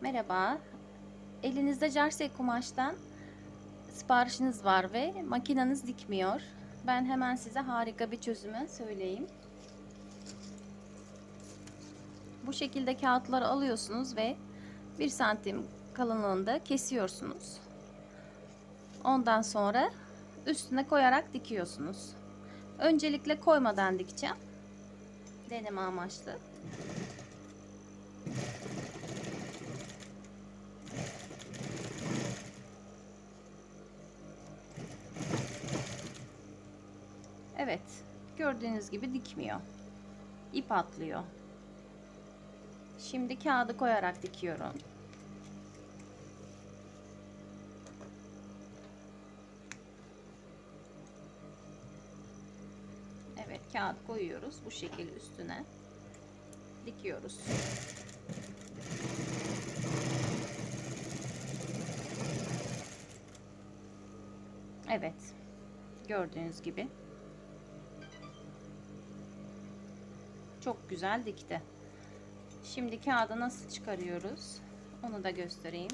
Merhaba. Elinizde jersey kumaştan siparişiniz var ve makineniz dikmiyor. Ben hemen size harika bir çözümü söyleyeyim. Bu şekilde kağıtları alıyorsunuz ve 1 santim kalınlığında kesiyorsunuz. Ondan sonra üstüne koyarak dikiyorsunuz. Öncelikle koymadan dikeceğim. Deneme amaçlı. Evet. Gördüğünüz gibi dikmiyor. İp atlıyor. Şimdi kağıdı koyarak dikiyorum. Evet, kağıt koyuyoruz bu şekil üstüne. Dikiyoruz. Evet. Gördüğünüz gibi. Çok güzel dikti. Şimdi kağıdı nasıl çıkarıyoruz? Onu da göstereyim.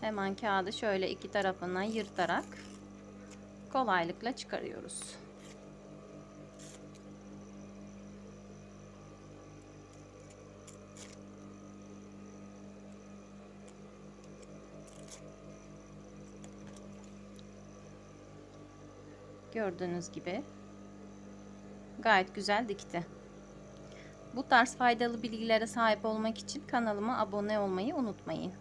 Hemen kağıdı şöyle iki tarafından yırtarak kolaylıkla çıkarıyoruz. Gördüğünüz gibi gayet güzel dikti. Bu tarz faydalı bilgilere sahip olmak için kanalıma abone olmayı unutmayın.